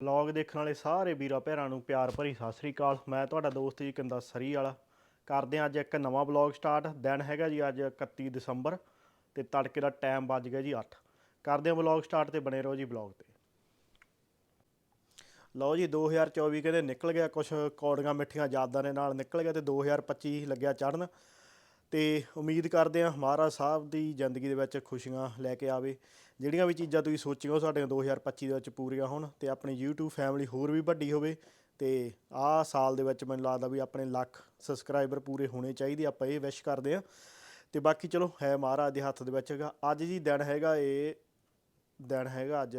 Vlog ਦੇਖਣ ਵਾਲੇ ਸਾਰੇ ਵੀਰਾਂ ਭੈਣਾਂ ਨੂੰ ਪਿਆਰ ਭਰੀ ਸਤਿ ਸ੍ਰੀ ਅਕਾਲ। ਮੈਂ ਤੁਹਾਡਾ ਦੋਸਤ ਜੀ ਕਿੰਦਾ ਸਰੀ ਵਾਲਾ ਕਰਦੇ ਹਾਂ ਅੱਜ ਇੱਕ ਨਵਾਂ ਵਲੌਗ ਸਟਾਰਟ ਦਿਨ ਹੈਗਾ ਜੀ ਅੱਜ 31 ਦਸੰਬਰ ਤੇ ਤੜਕੇ ਦਾ ਟਾਈਮ ਵੱਜ ਗਿਆ ਜੀ 8 ਕਰਦੇ ਹਾਂ ਵਲੌਗ ਸਟਾਰਟ ਤੇ ਬਣੇ ਰਹੋ ਜੀ ਵਲੌਗ ਤੇ। ਲਓ ਜੀ 2024 ਕਹਿੰਦੇ ਨਿਕਲ ਗਿਆ ਕੁਝ ਕੌੜੀਆਂ ਮਿੱਠੀਆਂ ਯਾਦਾਂ ਦੇ ਨਾਲ ਨਿਕਲ ਗਿਆ ਤੇ 2025 ਲੱਗਿਆ ਚੜਨ ਤੇ ਉਮੀਦ ਕਰਦੇ ਹਾਂ ਮਹਾਰਾਜ ਸਾਹਿਬ ਦੀ ਜ਼ਿੰਦਗੀ ਦੇ ਵਿੱਚ ਖੁਸ਼ੀਆਂ ਲੈ ਕੇ ਆਵੇ। ਜਿਹੜੀਆਂ ਵੀ ਚੀਜ਼ਾਂ ਤੁਸੀਂ ਸੋਚੀਆਂ ਉਹ ਸਾਡੇ 2025 ਦੇ ਵਿੱਚ ਪੂਰੀਆਂ ਹੋਣ ਤੇ ਆਪਣੀ YouTube ਫੈਮਿਲੀ ਹੋਰ ਵੀ ਵੱਡੀ ਹੋਵੇ ਤੇ ਆਹ ਸਾਲ ਦੇ ਵਿੱਚ ਮੈਨੂੰ ਲੱਗਦਾ ਵੀ ਆਪਣੇ ਲੱਖ ਸਬਸਕ੍ਰਾਈਬਰ ਪੂਰੇ ਹੋਣੇ ਚਾਹੀਦੇ ਆਪਾਂ ਇਹ ਵਿਸ਼ ਕਰਦੇ ਹਾਂ। ਤੇ ਬਾਕੀ ਚਲੋ, ਹੈ ਮਹਾਰਾਜ ਦੇ ਹੱਥ ਦੇ ਵਿੱਚ ਹੈਗਾ। ਅੱਜ ਜੀ ਦਿਨ ਹੈਗਾ ਇਹ, ਦਿਨ ਹੈਗਾ ਅੱਜ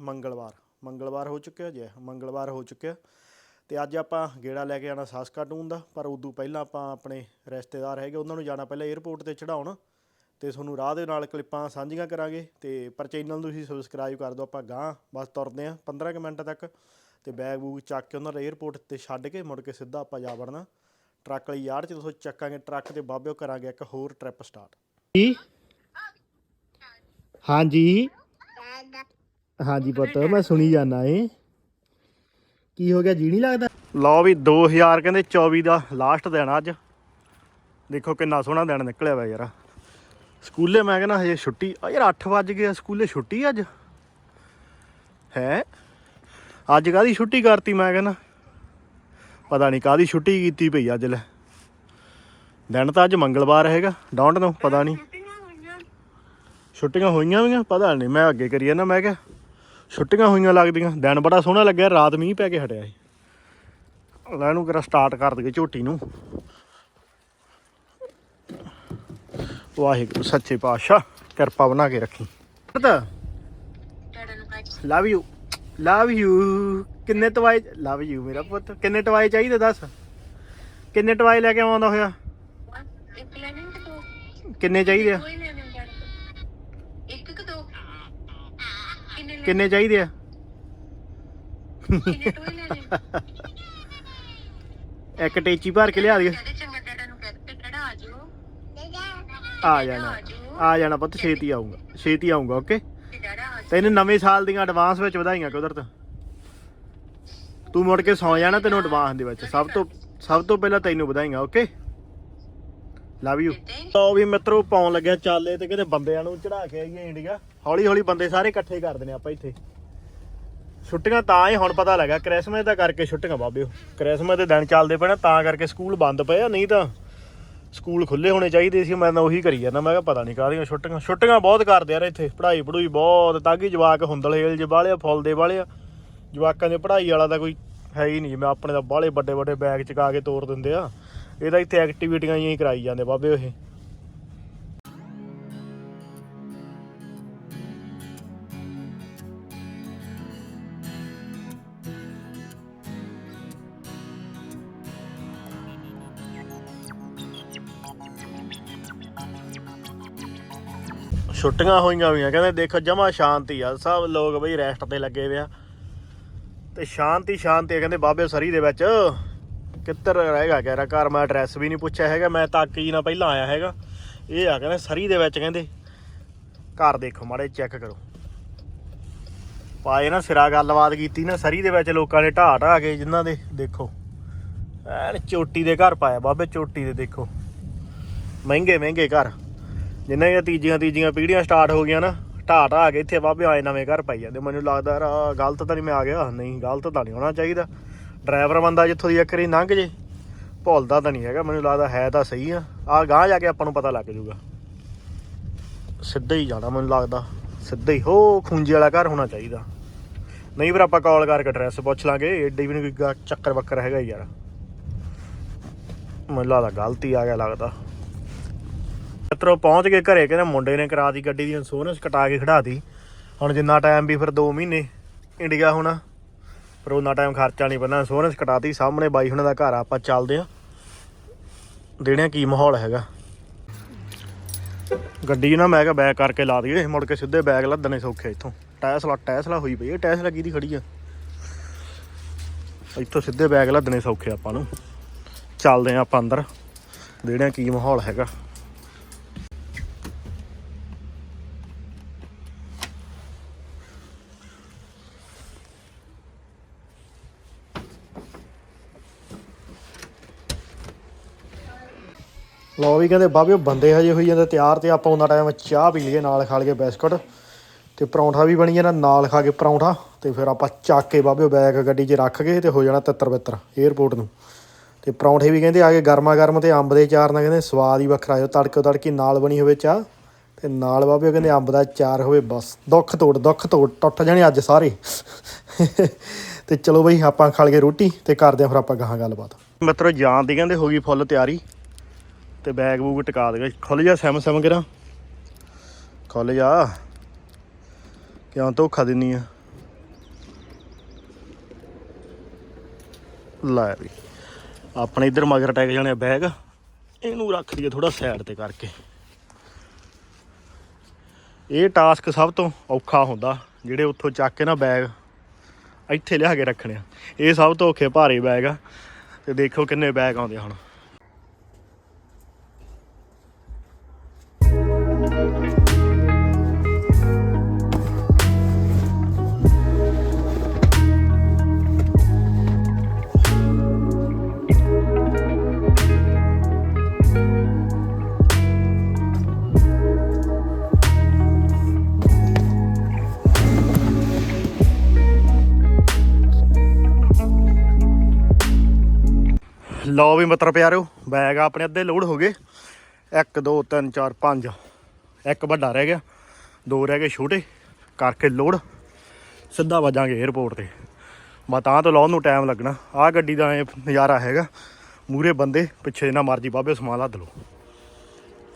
ਮੰਗਲਵਾਰ। ਮੰਗਲਵਾਰ ਹੋ ਚੁੱਕਿਆ ਜੇ, ਮੰਗਲਵਾਰ ਹੋ ਚੁੱਕਿਆ। ਤੇ ਅੱਜ ਆਪਾਂ ਗੇੜਾ ਲੈ ਕੇ ਆਣਾ ਸਾਸਕਾਟੂਨ ਦਾ, ਪਰ ਉਦੋਂ ਪਹਿਲਾਂ ਆਪਾਂ ਆਪਣੇ ਰਿਸ਼ਤੇਦਾਰ ਹੈਗੇ, ਉਹਨਾਂ ਨੂੰ ਜਾਣਾ ਪਹਿਲਾਂ 에ਅਰਪੋਰਟ ਤੇ ਚੜਾਉਣ ਤੇ ਤੁਹਾਨੂੰ ਰਾਹ ਦੇ ਨਾਲ ਕਲਿੱਪਾਂ ਸਾਂਝੀਆਂ ਕਰਾਂਗੇ ਤੇ ਪਰ ਚੈਨਲ ਨੂੰ ਤੁਸੀਂ ਸਬਸਕ੍ਰਾਈਬ ਕਰ ਦਿਓ ਆਪਾਂ ਗਾਂ ਬਸ ਤੁਰਦੇ ਆ 15 ਕੁ ਮਿੰਟ ਤੱਕ ਤੇ ਬੈਗ ਬੂਗ ਚੱਕ ਕੇ ਉਹਨਾਂ ਦਾ 에ਅਰਪੋਰਟ ਤੇ ਛੱਡ ਕੇ ਮੁੜ ਕੇ ਸਿੱਧਾ ਆਪਾਂ ਜਾ ਵੜਨਾ। ਟਰੱਕ ਵਾਲੀ ਯਾਰ ਚ ਤੁਸੀਂ ਚੱਕਾਂਗੇ ਟਰੱਕ ਤੇ ਬਾਬਿਓ ਕਰਾਂਗੇ ਇੱਕ ਹੋਰ ਟ੍ਰਿਪ ਸਟਾਰਟ ਜੀ? ਹਾਂਜੀ? ਹਾਂਜੀ ਪੁੱਤ ਮੈਂ ਸੁਣੀ ਜਾਣਾ ਏ। ਕੀ ਹੋ ਗਿਆ? ਜੀ ਨਹੀਂ ਲੱਗਦਾ? ਲਓ ਵੀ 2000 ਕਹਿੰਦੇ 24 ਦਾ ਲਾਸਟ ਦਿਨ ਅੱਜ। ਦੇਖੋ ਕਿੰਨਾ ਸੋਹਣਾ ਦਿਨ ਨਿਕਲਿਆ ਵਾ ਯਾਰ। ਸਕੂਲੇ ਮੈਂ ਕਹਿੰਦਾ ਹਜੇ ਛੁੱਟੀ, ਆ ਯਾਰ 8 ਵਜ ਗਏ ਸਕੂਲੇ ਛੁੱਟੀ ਅੱਜ? ਹੈ? ਅੱਜ ਕਾਦੀ ਛੁੱਟੀ ਕਰਤੀ ਮੈਂ ਕਹਿੰਦਾ? ਪਤਾ ਨਹੀਂ ਕਾਦੀ ਛੁੱਟੀ ਕੀਤੀ ਪਈ ਅੱਜ ਲੈ। ਦਿਨ ਤਾਂ ਅੱਜ ਮੰਗਲਵਾਰ ਹੈਗਾ, ਡੋਂਟ ਨੋ ਪਤਾ ਨਹੀਂ। ਛੁੱਟੀਆਂ ਹੋਈਆਂ ਵੀਆਂ, ਪਤਾ ਨਹੀਂ, ਮੈਂ ਅੱਗੇ ਕਰੀ ਜਾਂਦਾ, ਮੈਂ ਕਿਹਾ ਛੁੱਟੀਆਂ ਹੋਈਆਂ ਲੱਗਦੀਆਂ, ਦਿਨ ਬੜਾ ਸੋਹਣਾ ਲੱਗਿਆ, ਰਾਤ ਮੀਂਹ ਪੈ ਕੇ ਹਟਿਆ ਸੀ। ਲੈ ਇਹਨੂੰ ਕਰਾ ਸਟਾਰਟ ਕਰ ਦਈਏ ਝੋਟੀ ਨੂੰ। ਵਾਹਿਗੁਰੂ ਸੱਚੇ ਪਾਤਸ਼ਾਹ ਕਿਰਪਾ ਬਣਾ ਕੇ ਰੱਖੀ। ਲਵ ਯੂ ਲਵ ਯੂ ਕਿੰਨੇ ਟਵਾਏ ਲਵ ਯੂ ਮੇਰਾ ਪੁੱਤ ਕਿੰਨੇ ਟਵਾਏ ਚਾਹੀਦੇ ਦੱਸ? ਕਿੰਨੇ ਟਵਾਏ ਲੈ ਕੇ ਆਉਂਦਾ ਹੋਇਆ? ਕਿੰਨੇ ਚਾਹੀਦੇ ਆ? ਇੱਕ ਕਿ ਦੋ ਕਿੰਨੇ ਚਾਹੀਦੇ ਆ ਇੱਕ ਟੇਚੀ ਭਰ ਕੇ ਲਿਆ ਦੇ ਕਹਿੰਦੇ ਚੰਗਾ ਡੈਡਾ ਨੂੰ ਕਹਿ ਦਿੱਤੇ ਡੈਡਾ ਆ ਜਾਓ ਆ ਜਾਣਾ ਆ ਜਾਣਾ ਪੁੱਤ, ਛੇਤੀ ਆਉਂਗਾ ਛੇਤੀ ਆਉਂਗਾ ਓਕੇ ਤੈਨੂੰ ਨਵੇਂ ਸਾਲ ਦੀਆਂ ਐਡਵਾਂਸ ਵਿੱਚ ਵਧਾਈਆਂ ਕੁਦਰਤ ਤੂੰ? ਮੁੜ ਕੇ ਸੌ ਜਾਣਾ ਤੈਨੂੰ ਐਡਵਾਂਸ ਦੇ ਵਿੱਚ, ਸਭ ਤੋਂ ਸਭ ਤੋਂ ਪਹਿਲਾਂ ਤੈਨੂੰ ਵਧਾਈਆਂ ਓਕੇ ਲਵ ਯੂ ਲਓ ਵੀ ਮਿੱਤਰੋ, ਪਾਉਣ ਲੱਗਿਆ ਚਾਲੇ ਤੇ ਕਿਤੇ ਬੰਦਿਆਂ ਨੂੰ ਚੜਾ ਕੇ ਆਈਏ ਇੰਡੀਆ। ਹੌਲੀ ਹੌਲੀ ਬੰਦੇ ਸਾਰੇ ਇਕੱਠੇ ਕਰ ਦੇਣੇ ਆਪਾਂ ਇੱਥੇ। ਛੁੱਟੀਆਂ ਤਾਂ ਹੀ ਹੁਣ ਪਤਾ ਲੱਗਾ, ਕ੍ਰਿਸਮਸ ਦਾ ਕਰਕੇ ਛੁੱਟੀਆਂ ਬਾਬਿਓ ਕ੍ਰਿਸਮਸ ਦੇ ਦਿਨ ਚੱਲਦੇ ਪੈਣਾ ਤਾਂ ਕਰਕੇ ਸਕੂਲ ਬੰਦ ਪਏ ਆ, ਨਹੀਂ ਤਾਂ ਸਕੂਲ ਖੁੱਲੇ ਹੋਣੇ ਚਾਹੀਦੇ ਸੀ ਮੈਂ ਤਾਂ ਉਹੀ ਕਰੀ ਜਾਂਦਾ ਮੈਂ ਕਿਹਾ ਪਤਾ ਨਹੀਂ ਕਾਹਦੀਆਂ ਛੁੱਟੀਆਂ ਛੁੱਟੀਆਂ ਬਹੁਤ ਕਰਦੇ ਯਾਰ ਇੱਥੇ ਪੜ੍ਹਾਈ ਪੜੂਈ ਬਹੁਤ ਤਾਂ ਕਿ ਜਵਾਕ ਹੁੰਦਲ ਹੇਲ ਜੇ ਬਾਹਲੇ ਆ, ਫੁੱਲ ਦੇ ਬਾਹਲੇ ਆ। ਜਵਾਕਾਂ ਦੇ ਪੜ੍ਹਾਈ ਵਾਲਾ ਤਾਂ ਕੋਈ ਹੈ ਹੀ ਨਹੀਂ ਮੈਂ ਆਪਣੇ ਤਾਂ ਬਾਹਲੇ ਵੱਡੇ ਵੱਡੇ ਬੈਗ ਚਕਾ ਕੇ ਤੋਰ ਦਿੰਦੇ ਆ। ਇਹ ਤਾਂ ਇੱਥੇ ਐਕਟੀਵਿਟੀਆਂ ਹੀ ਕਰਾਈ ਜਾਂਦੇ ਬਾਬੇ ਇਹ ਛੁੱਟੀਆਂ ਹੋਈਆਂ ਹੋਈਆਂ। ਕਹਿੰਦੇ ਦੇਖੋ ਜਮਾ ਸ਼ਾਂਤੀ ਆ। ਸਭ ਲੋਕ ਬਈ ਰੈਸਟ ਤੇ ਲੱਗੇ ਹੋਏ ਆ। ਤੇ ਸ਼ਾਂਤੀ ਸ਼ਾਂਤੀ ਕਹਿੰਦੇ ਬਾਬੇ ਸਰੀ ਦੇ ਵਿੱਚ ਕਿੱਧਰ ਰਹੇਗਾ ਕਹਿ ਰਿਹਾ ਘਰ ਮੈਂ ਐਡਰੈਸ ਵੀ ਨਹੀਂ ਪੁੱਛਿਆ ਹੈਗਾ। ਮੈਂ ਤੱਕ ਹੀ ਨਾ ਪਹਿਲਾਂ ਆਇਆ ਹੈਗਾ। ਇਹ ਆ ਕਹਿੰਦੇ ਸਰੀ ਦੇ ਵਿੱਚ ਕਹਿੰਦੇ। ਘਰ ਦੇਖੋ ਮਾੜੇ ਚੈੱਕ ਕਰੋ। ਪਾਏ ਨਾ ਸਿਰਾ ਗੱਲਬਾਤ ਕੀਤੀ ਨਾ। ਸਰੀ ਦੇ ਵਿੱਚ ਲੋਕਾਂ ਨੇ ਢਾਹ ਢਾਹ ਕੇ ਜਿਨ੍ਹਾਂ ਦੇ ਦੇਖੋ। ਐਨ ਚੋਟੀ ਦੇ ਘਰ ਪਾਇਆ। ਬਾਬੇ ਚੋਟੀ ਦੇ ਦੇਖੋ। ਮਹਿੰਗੇ ਮਹਿੰਗੇ ਘਰ। ਜਿੰਨਾਂ ਦੀਆਂ ਤੀਜੀਆਂ ਤੀਜੀਆਂ ਪੀੜ੍ਹੀਆਂ ਸਟਾਰਟ ਹੋ ਗਈਆਂ ਨਾ ਢਾਹ ਢਾਹ ਕੇ ਇੱਥੇ ਬਾਬੇ ਆਏ ਨਵੇਂ ਘਰ ਪਾਈ ਜਾਂਦੇ। ਮੈਨੂੰ ਲੱਗਦਾ ਯਾਰ ਆਹ ਗਲਤ ਤਾਂ ਨਹੀਂ ਮੈਂ ਆ ਗਿਆ। ਨਹੀਂ, ਗਲਤ ਤਾਂ ਨਹੀਂ ਹੋਣਾ ਚਾਹੀਦਾ। ਡਰਾਈਵਰ ਬੰਦਾ ਜਿੱਥੋਂ ਦੀ ਇੱਕ ਵਾਰੀ ਲੰਘ ਜੇ, ਭੁੱਲਦਾ ਤਾਂ ਨਹੀਂ ਹੈਗਾ। ਮੈਨੂੰ ਲੱਗਦਾ ਹੈ ਤਾਂ ਸਹੀ ਆ। ਆ ਗਾਂ ਜਾ ਕੇ ਆਪਾਂ ਨੂੰ ਪਤਾ ਲੱਗ ਜੂਗਾ ਸਿੱਧਾ ਹੀ ਜਾਣਾ ਮੈਨੂੰ ਲੱਗਦਾ। ਸਿੱਧਾ ਹੀ, ਹੋ, ਖੁੰਝੇ ਵਾਲਾ ਘਰ ਹੋਣਾ ਚਾਹੀਦਾ। ਨਹੀਂ ਫਿਰ ਆਪਾਂ ਕਾਲ ਕਰਕੇ ਐਡਰੈਸ ਪੁੱਛ ਲਾਂਗੇ। ਏਡੀ ਵੀ ਨਹੀਂ ਕੋਈ ਚੱਕਰ ਬੱਕਰ ਹੈਗਾ ਯਾਰ। ਮੈਨੂੰ ਲੱਗਦਾ ਗਲਤੀ ਆ ਗਿਆ ਲੱਗਦਾ। ਮਿੱਤਰੋ, ਪਹੁੰਚ ਗਏ ਘਰੇ, ਕਹਿੰਦੇ ਮੁੰਡੇ ਨੇ ਕਰਾ ਦੀ ਗੱਡੀ ਦੀ ਇੰਸ਼ੋਰੈਂਸ ਕਟਾ ਕੇ ਖੜਾਤੀ ਹੁਣ ਜਿੰਨਾ ਟਾਈਮ ਵੀ ਫਿਰ 2 ਮਹੀਨੇ ਇੰਡੀਆ ਹੋਣਾ ਪਰ ਉਹਨਾਂ ਟਾਈਮ ਖਰਚਾ ਨਹੀਂ ਪੈਣਾ ਇੰਸ਼ੋਰੈਂਸ ਕਟਾਤੀ ਸਾਹਮਣੇ ਬਾਈ ਹੁਣਾਂ ਦਾ ਘਰ ਆਪਾਂ ਚੱਲਦੇ ਆ ਦੇਣਿਆ ਕੀ ਮਾਹੌਲ ਹੈਗਾ। ਗੱਡੀ ਨਾ ਮੈਂ ਕਿਹਾ ਬੈਕ ਕਰਕੇ ਲਾ ਦਈਏ, ਮੁੜ ਕੇ ਸਿੱਧੇ ਬੈਗ ਲੱਦਣੇ ਸੌਖੇ ਇੱਥੋਂ। ਟੈਸਲਾ ਟੈਸਲਾ ਹੋਈ ਪਈ ਇਹ ਟੈਸਲਾ ਦੀ ਖੜੀ ਆ? ਇੱਥੋਂ ਸਿੱਧੇ ਬੈਗ ਲੱਦਣੇ ਸੌਖੇ ਆਪਾਂ ਨੂੰ। ਚੱਲਦੇ ਆ ਆਪਾਂ ਅੰਦਰ ਦੇਣਿਆ ਕੀ ਮਾਹੌਲ ਹੈਗਾ। ਲਓ ਵੀ ਕਹਿੰਦੇ ਬਾਬਿਓ ਬੰਦੇ ਹਜੇ ਹੋਈ ਜਾਂਦੇ ਤਿਆਰ ਤੇ ਆਪਾਂ ਉਹਨਾਂ ਟਾਈਮ ਚਾਹ ਪੀ ਲਈਏ, ਨਾਲ ਖਾ ਲਈਏ ਬਿਸਕੁਟ ਤੇ ਪਰੌਂਠਾ ਵੀ ਬਣੀ ਜਾਣਾ ਨਾਲ ਖਾ ਕੇ ਪਰੌਂਠਾ ਤੇ ਫਿਰ ਆਪਾਂ ਚੱਕ ਕੇ ਬਾਬਿਓ ਬੈਗ ਗੱਡੀ 'ਚ ਰੱਖ ਕੇ ਤੇ ਹੋ ਜਾਣਾ ਤਿੱਤਰ ਬਿੱਤਰ 에ਅਰਪੋਰਟ ਨੂੰ। ਤੇ ਪਰੌਂਠੇ ਵੀ ਕਹਿੰਦੇ ਆ ਕੇ ਗਰਮਾ ਗਰਮ ਤੇ ਅੰਬ ਦੇ ਚਾਰ ਨਾਲ ਕਹਿੰਦੇ ਸਵਾਦ ਹੀ ਵੱਖਰਾ ਜੋ ਤੜਕੇ ਤੜਕੀ ਨਾਲ ਬਣੀ ਹੋਵੇ ਚਾਹ ਤੇ ਨਾਲ ਬਾਬਿਓ ਕਹਿੰਦੇ ਅੰਬ ਦਾ ਚਾਰ ਹੋਵੇ ਬਸ, ਦੁੱਖ ਤੋੜ ਦੁੱਖ ਤੋੜ, ਟੁੱਟ ਜਾਣੇ ਅੱਜ ਸਾਰੇ। ਤੇ ਚਲੋ ਬਈ ਆਪਾਂ ਖਾ ਲਈਏ ਰੋਟੀ ਤੇ ਕਰਦੇ ਆ ਫਿਰ ਆਪਾਂ ਗਾਹਾਂ ਗੱਲਬਾਤ। ਮਿੱਤਰੋ ਜਾਣ ਦੀ ਕਹਿੰਦੇ ਹੋ ਗਈ ਫੁੱਲ ਤਿਆਰੀ। ਤੇ ਬੈਗ ਬੂਗ ਟਿਕਾ ਦੇਗਾ ਖੁੱਲ ਜਾ, ਸੈਮ ਸੈਮ ਕਰਾਂ। ਖੁੱਲ ਜਾ। ਕਿਉਂ ਧੋਖਾ ਦਿੰਨੀ ਆ? ਲੈ ਵੀ। ਆਪਣੇ ਇੱਧਰ ਮਗਰ ਟੈਕ ਜਾਣੇ ਬੈਗ ਇਹਨੂੰ ਰੱਖ ਦਈਏ ਥੋੜਾ ਸਾਈਡ ਤੇ ਕਰਕੇ। ਇਹ ਟਾਸਕ ਸਭ ਤੋਂ ਔਖਾ ਹੁੰਦਾ, ਜਿਹੜੇ ਉੱਥੋਂ ਚੱਕ ਕੇ ਨਾ ਬੈਗ ਇੱਥੇ ਲਿਆ ਕੇ ਰੱਖਣੇ ਆ। ਇਹ ਸਭ ਤੋਂ ਔਖੇ ਭਾਰੇ ਬੈਗ ਆ। ਤੇ ਦੇਖੋ ਕਿੰਨੇ ਬੈਗ ਆਉਂਦੇ ਆ ਹੁਣ। ਲਓ ਵੀ ਮਿੱਤਰ ਪਿਆਰਿਓ ਬੈਗ ਆਪਣੇ ਅੱਧੇ ਲੋਡ ਹੋ ਗਏ। 1 2 3 4 5 ਇੱਕ ਵੱਡਾ ਰਹਿ ਗਿਆ, ਦੋ ਰਹਿ ਗਏ ਛੋਟੇ, ਕਰਕੇ ਲੋਡ ਸਿੱਧਾ ਵਜਾਂਗੇ 에어ਪੋਰਟ ਤੇ। ਮੈਂ ਤਾਂ ਤੋਂ ਲਾਉਣ ਨੂੰ ਟਾਈਮ ਲੱਗਣਾ। ਆਹ ਗੱਡੀ ਦਾ ਇਹ ਨਜ਼ਾਰਾ ਹੈਗਾ। ਮੂਰੇ ਬੰਦੇ, ਪਿੱਛੇ ਜਿੰਨਾ ਮਰਜ਼ੀ ਬਾਬੇ ਸਮਾਨ ਲੱਦ ਲਓ।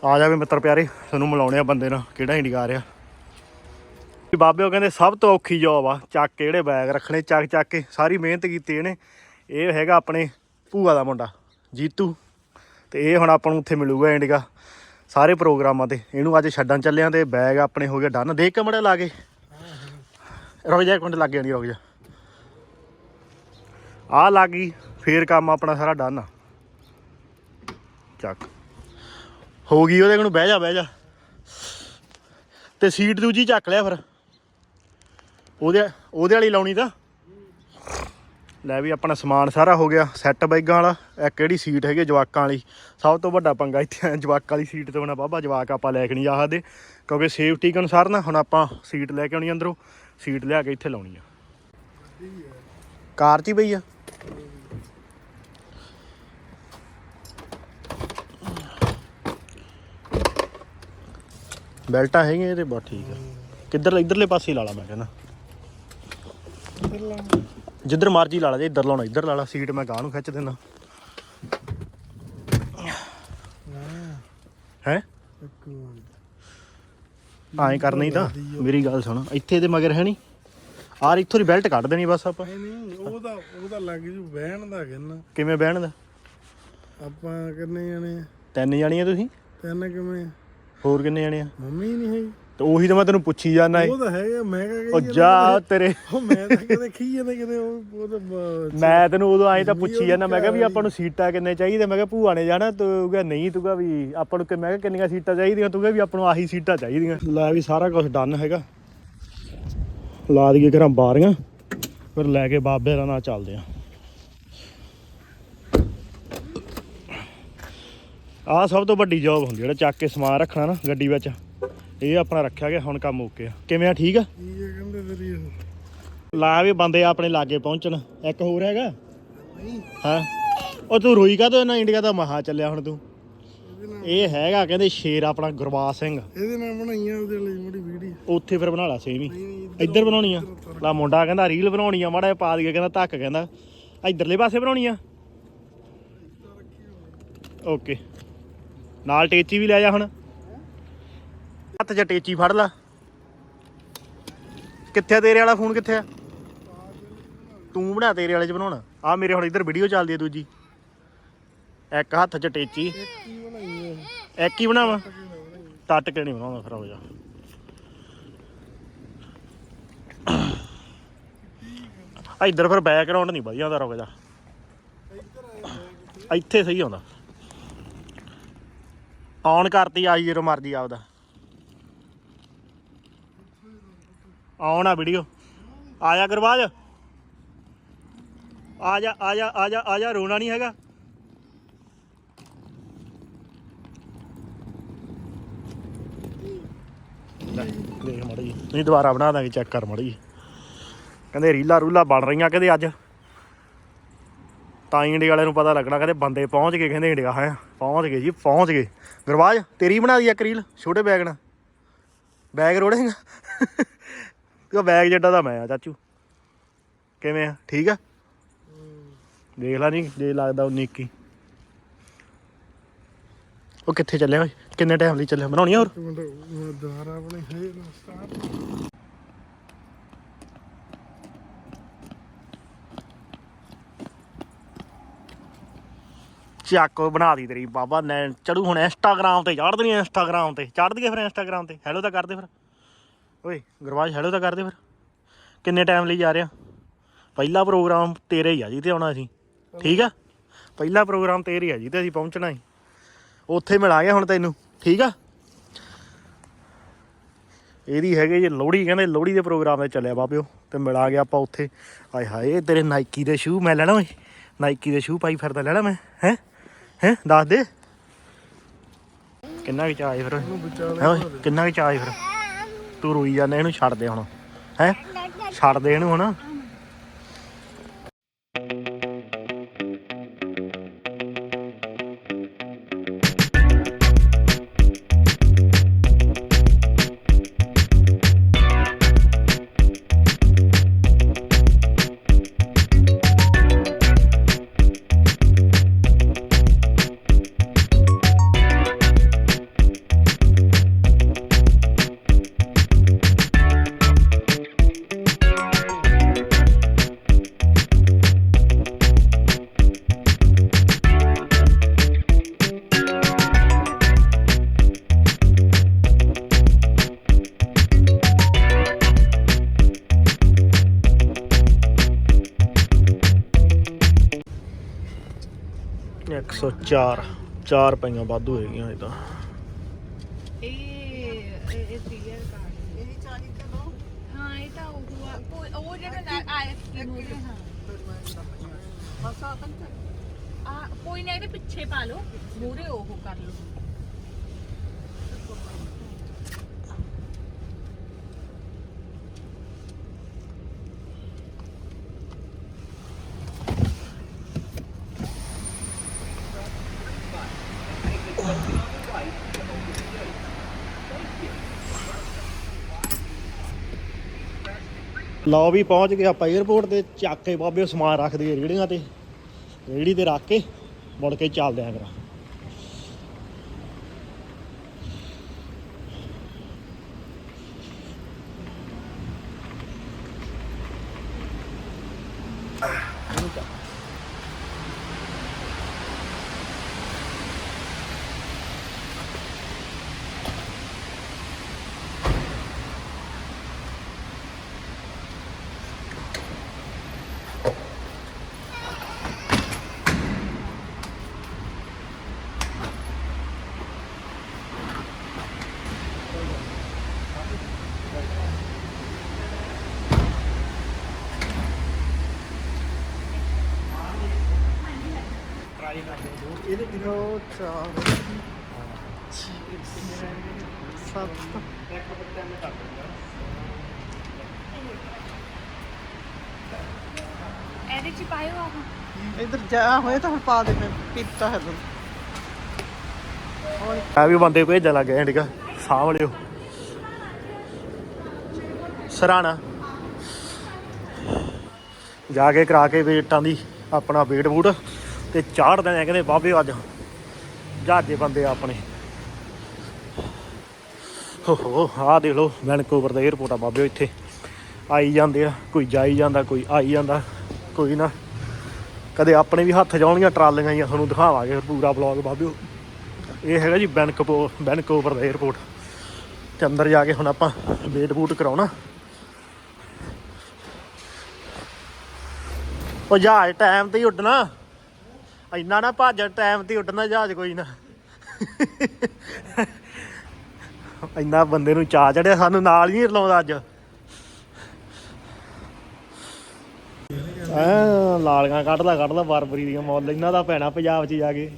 ਆ ਜਾਵੇ ਮਿੱਤਰ ਪਿਆਰੇ, ਤੁਹਾਨੂੰ ਮਿਲਾਉਣੇ ਆ ਬੰਦੇ ਨਾਲ, ਕਿਹੜਾ ਇੰਡੀਕਾ ਰਿਹਾ ਵੀ ਬਾਬੇ ਉਹ ਕਹਿੰਦੇ, ਸਭ ਤੋਂ ਔਖੀ ਜੌਬ ਆ, ਚੱਕ ਕੇ ਜਿਹੜੇ ਬੈਗ ਰੱਖਣੇ ਚੱਕ ਚੱਕ ਕੇ, ਸਾਰੀ ਮਿਹਨਤ ਕੀਤੀ ਇਹਨੇ। ਇਹ ਹੈਗਾ ਆਪਣੇ ਭੂਆ ਦਾ ਮੁੰਡਾ, ਜੀਤੂ। ਤੇ ਇਹ ਹੁਣ ਆਪਾਂ ਨੂੰ ਉੱਥੇ ਮਿਲੂਗਾ ਇੰਡੀਆ। ਸਾਰੇ ਪ੍ਰੋਗਰਾਮਾਂ ਤੇ। ਇਹਨੂੰ ਅੱਜ ਛੱਡਣ ਚੱਲਿਆਂ ਤੇ ਬੈਗ ਆਪਣੇ ਹੋ ਗਿਆ ਡਨ। ਦੇਖ ਕੇ ਮੜੇ ਲਾ ਕੇ। ਰੁਕ ਜਾ ਇੱਕ ਮਿੰਟ, ਲੱਗ ਜਾਣੀ ਰੁਕ ਜਾ। ਆ ਲੱਗ ਗਈ। ਫੇਰ ਕੰਮ ਆਪਣਾ ਸਾਰਾ ਡਨ। ਚੱਕ। ਹੋ ਗਈ ਉਹਦੇ ਕੋਲ, ਬਹਿ ਜਾ ਬਹਿ ਜਾ। ਤੇ ਸੀਟ ਦੂਜੀ ਚੱਕ ਲਿਆ ਫਿਰ। ਉਹਦੇ ਉਹਦੇ ਵਾਲੀ ਲਾਉਣੀ ਤਾਂ। ਲੈ ਵੀ ਆਪਣਾ ਸਮਾਨ ਸਾਰਾ ਹੋ ਗਿਆ ਸੈੱਟ ਬੈਗਾਂ ਵਾਲਾ ਇੱਕ ਕਿਹੜੀ ਸੀਟ ਹੈਗੀ ਜਵਾਕਾਂ ਵਾਲੀ? ਸਭ ਤੋਂ ਵੱਡਾ ਪੰਗਾ ਇੱਥੇ ਜਵਾਕਾਂ ਵਾਲੀ ਸੀਟ ਤੋਂ ਬਿਨਾ ਬਾਬਾ, ਜਵਾਕ ਆਪਾਂ ਲੈ ਕੇ ਨਹੀਂ ਜਾ ਸਕਦੇ, ਕਿਉਂਕਿ ਸੇਫਟੀ ਅਨੁਸਾਰ ਨਾ ਹੁਣ ਆਪਾਂ ਸੀਟ ਲੈ ਕੇ ਆਉਣੀ ਅੰਦਰੋਂ ਸੀਟ ਲਿਆ ਕੇ ਇੱਥੇ ਲਾਉਣੀ ਆ। ਕਾਰ 'ਚ ਹੀ ਪਈ ਆ? ਬੈਲਟਾਂ ਹੈਗੀਆਂ ਇਹਦੇ, ਬਸ ਠੀਕ ਆ। ਕਿੱਧਰ ਇਧਰਲੇ ਪਾਸੇ ਲਾ ਲਾ ਮੈਂ ਕਹਿੰਦਾ। ਜਿੱਧਰ ਮਰਜ਼ੀ ਲਾ ਲਾ ਜੇ ਇੱਧਰ ਲਾਉਣਾ ਇੱਧਰ ਲਾ ਲਾ ਸੀਟ ਮੈਂ ਗਾਂ ਨੂੰ ਖਿੱਚ ਦਿੰਦਾ। ਹੈ? ਐਂ ਕਰਨਾ ਤਾਂ ਮੇਰੀ ਗੱਲ ਸੁਣ ਇੱਥੇ ਦੇ ਮਗਰ ਹੈ ਨਹੀਂ। ਆਰ ਇੱਥੋਂ ਦੀ ਬੈਲਟ ਕੱਢ ਦੇਣੀ ਬਸ ਆਪਾਂ। ਨਹੀਂ ਉਹਦਾ ਉਹਦਾ ਲੱਗ ਜੂ ਬਹਿਣ ਦਾ ਕਿੰਨਾ। ਕਿਵੇਂ ਬਹਿਣ ਦਾ? ਆਪਾਂ ਕਿੰਨੇ ਜਾਣੇ? ਤਿੰਨ ਜਾਣੀਆਂ ਤੁਸੀਂ? ਤਿੰਨ ਕਿਵੇਂ ਹੋਰ ਕਿੰਨੇ ਜਾਣੇ ਆ? ਮੰਮੀ ਨਹੀਂ ਹੈਗੀ। ਤੇ ਉਹੀ ਤਾਂ ਮੈਂ ਤੈਨੂੰ ਪੁੱਛੀ ਜਾਂਦਾ ਏ। ਉਹ ਤਾਂ ਹੈਗਾ ਮੈਂ ਕਹਾਂ ਉਹ ਜਾ ਤੇਰੇ। ਉਹ ਮੈਂ ਤਾਂ ਕਦੇ ਖੀ ਜਾਂਦਾ ਕਿਤੇ ਉਹ ਉਹ ਤਾਂ ਮੈਂ ਤੈਨੂੰ ਉਦੋਂ ਆਏ ਤਾਂ ਪੁੱਛੀ ਜਾਂਦਾ ਮੈਂ ਕਿਹਾ ਵੀ ਆਪਾਂ ਨੂੰ ਸੀਟਾਂ ਕਿੰਨੇ ਚਾਹੀਦੇ ਮੈਂ ਕਿਹਾ ਭੂਆ ਨੇ ਜਾਣਾ ਤੂੰ ਕਿਹਾ ਨਹੀਂ ਤੂੰ ਕਿਹਾ ਵੀ ਆਪਾਂ ਨੂੰ ਕਿ ਮੈਂ ਕਿਹਾ ਕਿੰਨੀਆਂ ਸੀਟਾਂ ਚਾਹੀਦੀਆਂ? ਤੂੰ ਕਿਹਾ ਵੀ ਆਪਾਂ ਨੂੰ ਆਹੀ ਸੀਟਾਂ ਚਾਹੀਦੀਆਂ। ਲੈ ਵੀ ਸਾਰਾ ਕੁਝ ਡਨ ਹੈਗਾ। ਲਾ ਦਈਏ ਘਰਾਂ ਬਾਰੀਆਂ ਫਿਰ ਲੈ ਕੇ ਬਾਬੇ ਦਾ ਨਾਲ ਚੱਲਦੇ ਆ। ਆਹ ਸਭ ਤੋਂ ਵੱਡੀ ਜੌਬ ਹੁੰਦੀ ਜਿਹੜਾ ਚੱਕ ਕੇ ਸਮਾਨ ਰੱਖਣਾ ਨਾ ਗੱਡੀ ਵਿੱਚ। ਇਹ ਆਪਣਾ ਰੱਖਿਆ ਗਿਆ ਹੁਣ ਕੰਮ ਓਕੇ ਆ। ਕਿਵੇਂ ਆ ਠੀਕ ਆ? ਕਹਿੰਦੇ ਤੇਰੀ ਲਾ ਵੀ ਬੰਦੇ ਆਪਣੇ ਲਾਗੇ ਪਹੁੰਚਣ। ਇੱਕ ਹੋਰ ਹੈਗਾ? ਹਾਂ। ਉਹ ਤੂੰ ਰੋਈ ਕਾ ਨਾ ਇੰਡੀਆ ਦਾ ਮਹਾ ਚੱਲਿਆ ਹੁਣ ਤੂੰ? ਇਹ ਹੈਗਾ ਕਹਿੰਦੇ ਸ਼ੇਰ ਆਪਣਾ ਗੁਰਬਾਜ ਸਿੰਘ। ਇਹਦੇ ਨਾਲ ਬਣਾਈਆਂ ਉਹਦੇ ਲਈ ਮੋੜੀ ਵੀਡੀਓ। ਉੱਥੇ ਫਿਰ ਬਣਾ ਲਾ ਸੇਮ ਹੀ। ਇੱਧਰ ਬਣਾਉਣੀ ਆ। ਲਾ ਮੁੰਡਾ ਕਹਿੰਦਾ ਰੀਲ ਬਣਾਉਣੀ ਆ ਮਾੜਾ ਪਾ ਦਈਏ ਕਹਿੰਦਾ ਧੱਕ ਕਹਿੰਦਾ। ਇੱਧਰਲੇ ਪਾਸੇ ਬਣਾਉਣੀ ਆ। ਓਕੇ। ਨਾਲ ਟੇਚੀ ਵੀ ਲੈ ਜਾ ਹੁਣ। ਹੱਥ 'ਚ ਟੇਚੀ ਫੜ ਲਾ। ਕਿੱਥੇ ਆ ਤੇਰੇ ਵਾਲਾ ਫੋਨ ਕਿੱਥੇ ਆ? ਤੂੰ ਬਣਾ ਤੇਰੇ ਵਾਲੇ 'ਚ ਬਣਾਉਣਾ। ਆ ਮੇਰੇ ਹੁਣ ਇੱਧਰ ਵੀਡੀਓ ਚੱਲਦੀ ਆ ਦੂਜੀ। ਇੱਕ ਹੱਥ 'ਚ ਟੇਚੀ। ਇੱਕ ਹੀ ਬਣਾਵਾ? ਟੱਟ ਕੇ ਨਹੀਂ ਬਣਾਉਣਾ ਫਿਰ ਹੋ ਜਾ। ਆ ਇੱਧਰ ਫਿਰ ਬੈਕਗ੍ਰਾਉਂਡ ਨਹੀਂ ਵਧੀਆ ਹੁੰਦਾ ਰੁਕ ਜਾ। ਇੱਥੇ ਸਹੀ ਆਉਂਦਾ। ਔਨ ਕਰਤੀ ਆਈ ਜਦੋਂ ਮਰਜ਼ੀ ਆਪਦਾ। ਆਉਣਾ ਵੀਡੀਓ। ਆਇਆ ਗਰਵਾਜ ਆ ਜਾ ਆ ਜਾ ਆ ਜਾ ਆ ਜਾ, ਰੋਣਾ ਨਹੀਂ ਹੈਗਾ। ਦੇਖ ਮੜੀ ਨਹੀਂ ਦੁਬਾਰਾ ਬਣਾ ਦਾਂਗੇ ਚੈੱਕ ਕਰ ਮੜੀ ਕਹਿੰਦੇ ਰੀਲਾ ਰੂਲਾ ਬਣ ਰਹੀਆਂ ਕਹਿੰਦੇ ਅੱਜ। ਤਾਂ ਇੰਡੀਆ ਵਾਲਿਆਂ ਨੂੰ ਪਤਾ ਲੱਗਣਾ, ਕਹਿੰਦੇ ਬੰਦੇ ਪਹੁੰਚ ਗਏ ਕਹਿੰਦੇ ਇੰਡੀਆ, ਹਾਂ, ਪਹੁੰਚ ਗਏ ਜੀ, ਪਹੁੰਚ ਗਏ। ਗਰਵਾਜ ਤੇਰੀ ਬਣਾ ਦੀ ਇੱਕ ਰੀਲ ਛੋਟੇ ਬੈਗ ਨਾਲ। ਬੈਗ ਰੋੜੇਗਾ। ਤੂੰ ਬੈਗ ਜਿੱਡਾ ਦਾ ਮੈਂ ਆ ਚਾਚੂ? ਕਿਵੇਂ ਆ? ਠੀਕ ਆ? ਦੇਖ ਲਾ ਨਹੀਂ ਜੇ ਲੱਗਦਾ ਉਹ ਨਿੱਕੀ ਉਹ ਕਿੱਥੇ ਚੱਲਿਆ ਓਏ? ਕਿੰਨੇ ਟਾਈਮ ਲਈ ਚੱਲਿਆ? ਬਣਾਉਣੀ ਆ ਹੋਰ? ਦੁਬਾਰਾ ਹੈ ਸਟਾਰਟ ਚੱਕ ਬਣਾ ਦੀ ਤੇਰੀ। ਬਾਬਾ ਨੈ ਚੜੂ ਹੁਣ ਇੰਸਟਾਗ੍ਰਾਮ ਤੇ ਚੜ ਦੇਣੀ ਇੰਸਟਾਗ੍ਰਾਮ ਤੇ। ਚੜ ਦਈਏ ਫਿਰ ਇੰਸਟਾਗ੍ਰਾਮ ਤੇ। ਹੈਲੋ ਤਾਂ ਕਰਦੇ ਫਿਰ। ਓਏ ਗੁਰਵਾਜ ਹੈਲੋ ਤਾਂ ਕਰਦੇ ਫਿਰ। ਕਿੰਨੇ ਟਾਈਮ ਲਈ ਜਾ ਰਿਹਾ ਪਹਿਲਾ ਪ੍ਰੋਗਰਾਮ ਤੇਰੇ ਹੀ ਆ ਜੀ, ਤੇ ਆਉਣਾ ਅਸੀਂ। ਠੀਕ ਆ? ਪਹਿਲਾ ਪ੍ਰੋਗਰਾਮ ਤੇਰੇ ਹੀ ਆ ਜੀ, ਤੇ ਅਸੀਂ ਪਹੁੰਚਣਾ ਹੀ। ਉੱਥੇ ਮਿਲਾਂਗੇ ਹੁਣ ਤੈਨੂੰ। ਠੀਕ ਆ? ਇਹਦੀ ਹੈਗੇ ਜੇ ਲੋਹੜੀ, ਕਹਿੰਦੇ ਲੋਹੜੀ ਦੇ ਪ੍ਰੋਗਰਾਮ ਤੇ ਚੱਲਿਆ ਬਾਬਿਓ, ਤੇ ਗਿਆ ਆਪਾਂ ਉੱਥੇ। ਆਏ ਹਾਏ, ਤੇਰੇ ਨਾਈਕੀ ਦੇ ਸ਼ੂ ਮੈਂ ਲੈਣਾ ਓਏ। ਨਾਈਕੀ ਦੇ ਸ਼ੂ ਪਾਈ ਫਿਰਦਾ ਲੈਣਾ ਮੈਂ, ਹੈ? ਹੈ? ਦੱਸ ਦੇ। ਕਿੰਨਾ ਕੁ ਚਾਹੇ ਫਿਰ ਹੈ ਕਿੰਨਾ ਕੁ ਚਾਹੇ ਫਿਰ? ਤੂੰ ਰੋਈ ਜਾਂਦਾ ਇਹਨੂੰ ਛੱਡ ਦੇ ਹੁਣ ਹੈ? ਛੱਡ ਦੇ ਇਹਨੂੰ ਹੁਣ। ਇੱਕ ਸੌ ਚਾਰ ਚਾਰ ਪਈਆਂ ਵਾਧੂ ਹੈਗੀਆਂ ਇਹ ਤਾਂ। ਇਹ ਇਹ ਸੀਰੀਅਲ ਕਾਰਡ ਇਹ 40 ਕਿਲੋ ਹਾਂ ਇਹ ਤਾਂ ਉਹ ਆ। ਕੋਈ- ਉਹ ਜਿਹੜਾ ਨਾਲ ਆਇਆ ਸੀ ਨੂੰ ਹਾਂ ਆ ਕੋਈ ਨਾ ਇਹਦੇ ਪਿੱਛੇ ਪਾ ਲਓ। ਮੂਰੇ ਉਹ ਕਰ ਲਓ। ਲਓ ਵੀ ਪਹੁੰਚ ਗਏ ਆਪਾਂ 에어ਪੋਰਟ ਤੇ, ਚੱਕ ਕੇ ਬਾਬੇ ਸਮਾਨ ਰੱਖ ਆ ਰੇੜੀਆਂ ਤੇ। ਰੇੜੀ ਤੇ ਰੱਖ ਕੇ ਮੁੜ ਕੇ ਚੱਲਦੇ ਆਂ ਫਿਰ। ਟਰਾਈ ਕਰਦੇ ਦੋ ਇਹਦੇ ਦੋ ਚਾਰ ਸੱਤ ਇੱਕ ਬੱਚਾ ਮੈਂ ਕਰ ਦਿੰਦਾ ਇਹਦੇ ਚ ਪਾਇਓ ਆਹ। ਇਧਰ ਜਾ ਹੋਏ ਤਾਂ ਹੁਣ ਪਾ ਦੇ ਮੈਂ ਪੀਤਾ ਹੈ ਤੂੰ। ਆ ਵੀ ਬੰਦੇ ਭੇਜਣ ਲੱਗ ਗਏ ਠੀਕ ਆ। ਸਾਂਭ ਲਿਓ। ਸਰਾਣਾ। ਜਾ ਕੇ ਕਰਾ ਕੇ ਵੇਟਾਂ ਦੀ ਆਪਣਾ ਵੇਟ ਬੂਟ। ਤੇ ਚਾੜਦੇ ਨੇ ਕਹਿੰਦੇ, ਬਾਬੇ, ਅੱਜ ਜਹਾਜੇ ਬੰਦੇ ਆਪਣੇ। ਹੋ ਹੋ, ਆਹ ਦੇਖ ਲਓ, ਵੈਨਕੂਵਰ ਦਾ 에어ਪੋਰਟ ਆ ਬਾਬੇ, ਇੱਥੇ ਆਈ ਜਾਂਦੇ ਆ, ਕੋਈ ਜਾਈ ਜਾਂਦਾ, ਕੋਈ ਆਈ ਜਾਂਦਾ, ਕੋਈ ਨਾ। ਕਦੇ ਆਪਣੇ ਵੀ ਹੱਥ ਜਾਉਣੀਆਂ ਟਰਾਲੀਆਂ ਹੀ ਤੁਹਾਨੂੰ ਦਿਖਾਵਾਂਗੇ ਪੂਰਾ ਵਲੌਗ ਬਾਬਿਓ ਇਹ ਹੈਗਾ ਜੀ ਬੈਨਕਪੋ ਬੈਨਕੋਵਰ ਦਾ 에어ਪੋਰਟ ਤੇ ਅੰਦਰ ਜਾ ਕੇ ਹੁਣ ਆਪਾਂ ਵੇਟ ਬੂਟ ਕਰਾਉਣਾ। ਉਹ ਜਹਾਜ਼ ਟਾਈਮ ਤੇ ਉੱਡਣਾ। ਇੰਨਾ ਨਾ ਭੱਜ, ਟਾਈਮ ਤੇ ਉੱਡਣਾ ਜਹਾਜ਼ ਕੋਈ ਨਾ। ਇੰਨਾ ਬੰਦੇ ਨੂੰ ਚਾਹ ਚੜਿਆ ਸਾਨੂੰ, ਨਾਲ ਹੀ ਨਹੀਂ ਅੱਜ। ਐ ਲਾਲੀਆਂ ਕੱਢਦਾ ਕੱਢਦਾ ਬਰਬਰੀ ਦੀਆਂ ਮੁੱਲ, ਇਹਨਾਂ ਦਾ ਪੈਣਾ ਪੰਜਾਬ 'ਚ ਜਾ ਕੇ।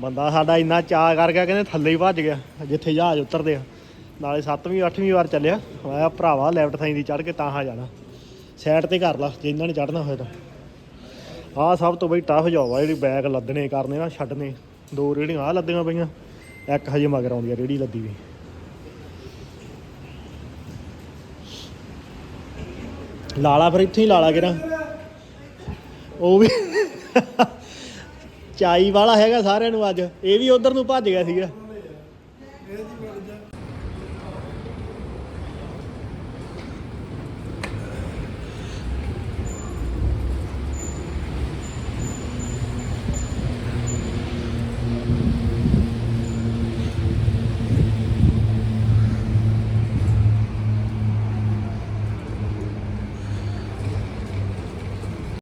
ਬੰਦਾ ਸਾਡਾ ਇੰਨਾ ਚਾਹ ਕਰ ਗਿਆ, ਕਹਿੰਦੇ ਥੱਲੇ ਹੀ ਭੱਜ ਗਿਆ, ਜਿੱਥੇ ਜਹਾਜ਼ ਉਤਰਦੇ ਆ। ਨਾਲੇ 7ਵੀਂ 8ਵੀਂ ਵਾਰ ਚੱਲਿਆ ਆਇਆ ਭਰਾਵਾ ਲੈਫਟ ਥਾਈ ਦੀ ਚੜ ਕੇ ਤਾਂ ਹਾਂ ਜਾਣਾ। ਸਾਈਡ ਤੇ ਕਰ ਲਾ, ਜੇ ਇਹਨਾਂ ਨੇ ਚੜਨਾ ਹੋਇਆ ਤਾਂ। ਆਹ ਸਭ ਤੋਂ ਬਈ ਟਫ ਜੋਬ ਆ, ਜਿਹੜੀ ਬੈਗ ਲੱਦਣੇ, ਕਰਨੇ ਨਾ, ਛੱਡਨੇ। ਦੋ ਰੇੜੀਆਂ ਆ ਲੱਦੀਆਂ ਪਈਆਂ। ਇੱਕ ਹਜੇ ਮਗਰ ਆਉਂਦੀ ਆ, ਰੇੜੀ ਲੱਦੀ ਵੀ। ਲਾਲਾ ਫਿਰ ਇੱਥੇ ਹੀ ਲਾਲਾ ਕਿਰਾ ਉਹ ਵੀ ਚਾਈ ਵਾਲਾ ਹੈਗਾ ਸਾਰਿਆਂ ਨੂੰ ਅੱਜ। ਇਹ ਵੀ ਉਧਰ ਨੂੰ ਭੱਜ ਗਿਆ ਸੀਗਾ।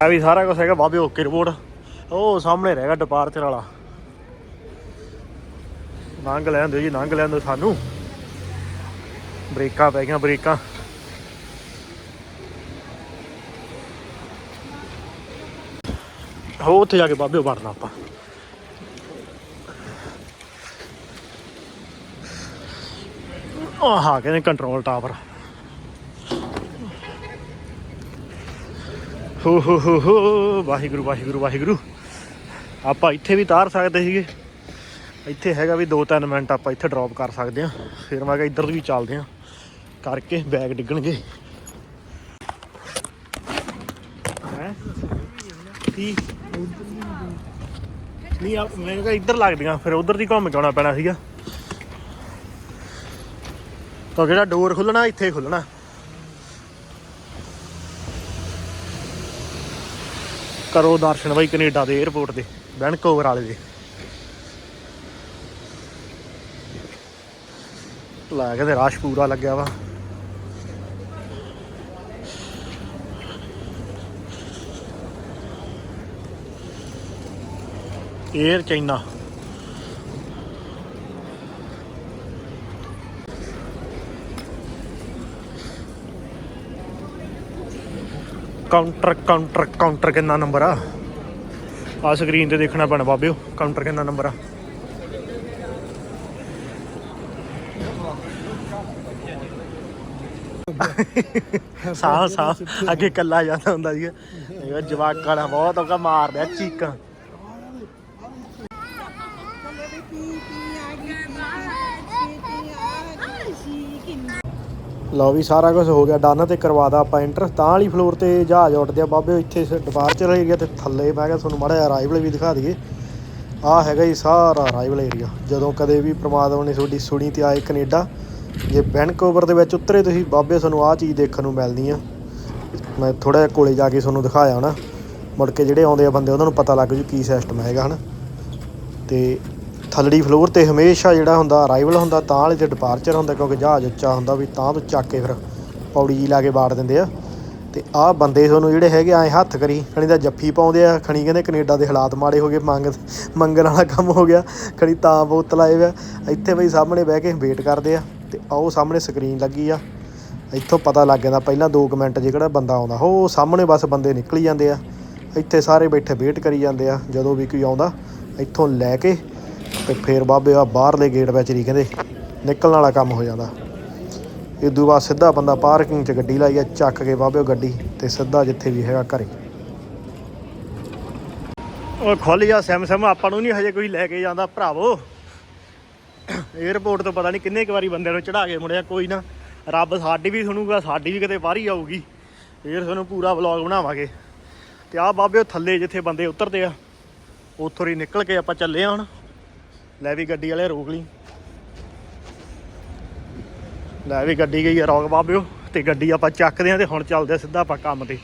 ਆ ਵੀ ਸਾਰਾ ਕੁਝ ਹੈਗਾ, ਬਾਬੇ ਓਕੇ ਰਿਪੋਰਟ। ਉਹ ਸਾਹਮਣੇ ਰਹੇਗਾ ਡਿਪਾਰਚਰ ਵਾਲਾ। ਲੰਘ ਲੈਣ ਦਿਓ ਜੀ ਲੰਘ ਲੈਣ ਦਿਓ ਸਾਨੂੰ। ਬ੍ਰੇਕਾਂ ਪੈ ਗਈਆਂ, ਬ੍ਰੇਕਾਂ। ਹੋ ਉੱਥੇ ਜਾ ਕੇ ਬਾਬੇ ਵੜਨਾ ਆਪਾਂ। ਆਹ ਕਹਿੰਦੇ ਕੰਟਰੋਲ ਟਾਵਰ ਹੋ ਹੋ ਹੋ ਹੋ। ਵਾਹਿਗੁਰੂ ਵਾਹਿਗੁਰੂ ਵਾਹਿਗੁਰੂ। ਆਪਾਂ ਇੱਥੇ ਵੀ ਤਾਰ ਸਕਦੇ ਸੀਗੇ। ਇੱਥੇ ਹੈਗਾ ਵੀ 2-3 ਮਿੰਟ ਆਪਾਂ ਇੱਥੇ ਡ੍ਰੌਪ ਕਰ ਸਕਦੇ ਆ ਫਿਰ ਮੈਂ ਕਿਹਾ ਇੱਧਰ ਵੀ ਚੱਲਦੇ ਆ ਕਰਕੇ ਬੈਗ ਡਿੱਗਣਗੇ। ਹੈ? ਕੀ? ਨਹੀਂ ਆ ਮੈਂ ਕਿਹਾ ਇੱਧਰ ਲੱਗਦੀਆਂ। ਫਿਰ ਉਧਰ ਦੀ ਘੁੰਮ ਕੇ ਆਉਣਾ ਪੈਣਾ ਸੀਗਾ। ਤਾਂ ਜਿਹੜਾ ਡੋਰ ਖੁੱਲਣਾ, ਇੱਥੇ ਖੁੱਲਣਾ। ਕਰੋ ਦਰਸ਼ਨ ਬਾਈ ਕੈਨੇਡਾ ਦੇ 에ਅਰਪੋਰਟ ਦੇ ਵੈਨਕੂਵਰ ਵਾਲੇ ਦੇ। ਲਾ ਕੇ ਤੇ ਰਾਸ਼ ਪੂਰਾ ਲੱਗਿਆ ਵਾ। Air China counter counter counter ਕਿੰਨਾ ਨੰਬਰ ਆ? ਆ ਸਕਰੀਨ ਤੇ ਦੇਖਣਾ ਪੈਣਾ ਬਾਬਿਓ ਕਾਊਂਟਰ ਕਿੰਨਾ ਨੰਬਰ ਆ? ਸਾਹ ਸਾਹ, ਅੱਗੇ ਕੱਲਾ ਜਾਂਦਾ ਹੁੰਦਾ ਸੀ ਇਹ ਜਵਾਕਾਂ ਨਾਲ ਬਹੁਤ ਔਕਾ ਮਾਰਦਾ ਚੀਕਾਂ। ਲਓ ਵੀ ਸਾਰਾ ਕੁਝ ਹੋ ਗਿਆ ਡਨ ਤੇ ਕਰਵਾਦਾ ਆਪਾਂ ਐਂਟਰ ਤਾਂ ਵਾਲੀ ਫਲੋਰ ਤੇ ਜਹਾਜ਼ ਉੱਡਦੇ ਆ ਬਾਬੇ, ਇੱਥੇ ਡਿਪਾਰਚਰ ਏਰੀਆ ਤੇ ਥੱਲੇ ਮੈਂ ਕਿਹਾ ਤੁਹਾਨੂੰ ਮਾੜਾ ਜਿਹਾ ਅਰਾਈਵਲ ਵੀ ਦਿਖਾ ਦਈਏ। ਆ ਹੈਗਾ ਜੀ ਸਾਰਾ ਅਰਾਈਵਲ ਏਰੀਆ ਜਦੋਂ ਕਦੇ ਵੀ ਪ੍ਰਮਾਤਮਾ ਨੇ ਤੁਹਾਡੀ ਸੁਣੀ ਤੇ ਆਏ ਕੈਨੇਡਾ, ਜੇ ਵੈਨਕੂਵਰ ਦੇ ਵਿੱਚ ਉਤਰੇ ਤੁਸੀਂ, ਬਾਬੇ ਤੁਹਾਨੂੰ ਆਹ ਚੀਜ਼ ਦੇਖਣ ਨੂੰ ਮਿਲਦੀ ਆ। ਮੈਂ ਥੋੜਾ ਜਿਹਾ ਕੋਲੇ ਜਾ ਕੇ ਤੁਹਾਨੂੰ ਦਿਖਾਇਆ ਹਨਾ, ਮੁੜ ਕੇ ਜਿਹੜੇ ਆਉਂਦੇ ਆ ਬੰਦੇ, ਉਹਨਾਂ ਨੂੰ ਪਤਾ ਲੱਗ ਜੂ ਕੀ ਸਿਸਟਮ ਹੈਗਾ ਹਨਾ। ਤੇ ਥੱਲੜੀ ਫਲੋਰ ਤੇ ਹਮੇਸ਼ਾ ਜਿਹੜਾ ਹੁੰਦਾ ਅਰਾਈਵਲ ਹੁੰਦਾ, ਤਾਂ ਵਾਲੇ ਤੇ ਡਿਪਾਰਚਰ ਹੁੰਦਾ, ਕਿਉਂਕਿ ਜਹਾਜ਼ ਉੱਚਾ ਹੁੰਦਾ ਵੀ ਤਾਂ ਤੋਂ ਚੱਕ ਕੇ ਫਿਰ ਪੌੜੀ ਜੀ ਲਾ ਕੇ ਬਾੜ ਦਿੰਦੇ ਆ। ਤੇ ਆਹ ਬੰਦੇ ਤੁਹਾਨੂੰ ਜਿਹੜੇ ਹੈਗੇ ਐ ਹੱਥ ਕਰੀ, ਖਣੀ ਦਾ ਜੱਫੀ ਪਾਉਂਦੇ ਆ, ਖਣੀ ਕਹਿੰਦੇ ਕੈਨੇਡਾ ਦੇ ਹਾਲਾਤ ਮਾੜੇ ਹੋ ਗਏ, ਮੰਗ, ਮੰਗਣ ਵਾਲਾ ਕੰਮ ਹੋ ਗਿਆ, ਖਣੀ ਤਾਂ ਬੋਤਲ ਆਏ ਵਾ ਇੱਥੇ ਬਈ ਸਾਹਮਣੇ ਬਹਿ ਕੇ ਵੇਟ ਕਰਦੇ ਆ, ਤੇ ਆਓ ਸਾਹਮਣੇ ਸਕਰੀਨ ਲੱਗੀ ਆ। ਇੱਥੋਂ ਪਤਾ ਲੱਗ ਜਾਂਦਾ, ਪਹਿਲਾਂ 2 ਮਿੰਟ ਜੇ ਕਿਹੜਾ ਬੰਦਾ ਆਉਂਦਾ ਹੋ ਸਾਹਮਣੇ ਬਸ ਬੰਦੇ ਨਿਕਲੀ ਜਾਂਦੇ ਆ। ਇੱਥੇ ਸਾਰੇ ਬੈਠੇ ਵੇਟ ਕਰੀ ਜਾਂਦੇ ਆ, ਜਦੋਂ ਵੀ ਕੋਈ ਆਉਂਦਾ, ਇੱਥੋਂ ਲੈ ਕੇ ਤੇ ਫਿਰ ਬਾਬੇ ਆ ਬਾਹਰਲੇ ਗੇਟ ਵਿੱਚ ਹੀ ਕਹਿੰਦੇ, ਨਿਕਲਣ ਵਾਲਾ ਕੰਮ ਹੋ ਜਾਂਦਾ। ਇਦੋਂ ਬਾਅਦ ਸਿੱਧਾ ਬੰਦਾ ਪਾਰਕਿੰਗ 'ਚ ਗੱਡੀ ਲਾਈ ਆ, ਚੱਕ ਕੇ ਬਾਬੇ ਗੱਡੀ ਤੇ ਸਿੱਧਾ ਜਿੱਥੇ ਵੀ ਹੈਗਾ ਘਰੇ। ਉਹ ਖੁੱਲ ਜਾ ਸੈਮ ਸੈਮ ਆਪਾਂ ਨੂੰ ਨਹੀਂ ਹਜੇ ਕੋਈ ਲੈ ਕੇ ਜਾਂਦਾ, ਭਰਾਵੋ। 에어ਪੋਰਟ ਤੋਂ ਪਤਾ ਨਹੀਂ ਕਿੰਨੇ ਕੁ ਵਾਰੀ ਬੰਦੇ ਨੂੰ ਚੜਾ ਕੇ ਮੁੜਿਆ, ਕੋਈ ਨਾ। ਰੱਬ ਸਾਡੀ ਵੀ ਸੁਣੂਗਾ, ਸਾਡੀ ਵੀ ਕਿਤੇ ਵਾਰੀ ਆਊਗੀ। ਫੇਰ ਤੁਹਾਨੂੰ ਪੂਰਾ ਵਲੌਗ ਬਣਾਵਾਂਗੇ। ਤੇ ਆਹ ਬਾਬੇ ਥੱਲੇ ਜਿੱਥੇ ਬੰਦੇ ਉਤਰਦੇ ਆ, ਉੱਥੋਂ ਹੀ ਨਿਕਲ ਕੇ ਆਪਾਂ ਚੱਲੇ ਆ ਹੁਣ। ਲੈ ਵੀ ਗੱਡੀ ਵਾਲੇ ਰੋਕ ਲਈ। ਲੈ ਵੀ ਗੱਡੀ ਗਈ ਆ, ਰੋਕ ਬਾਬਿਓ, ਤੇ ਗੱਡੀ ਆਪਾਂ ਚੱਕਦੇ ਆ ਤੇ ਹੁਣ ਚੱਲਦੇ ਆ ਸਿੱਧਾ ਆਪਾਂ ਕੰਮ ਤੇ।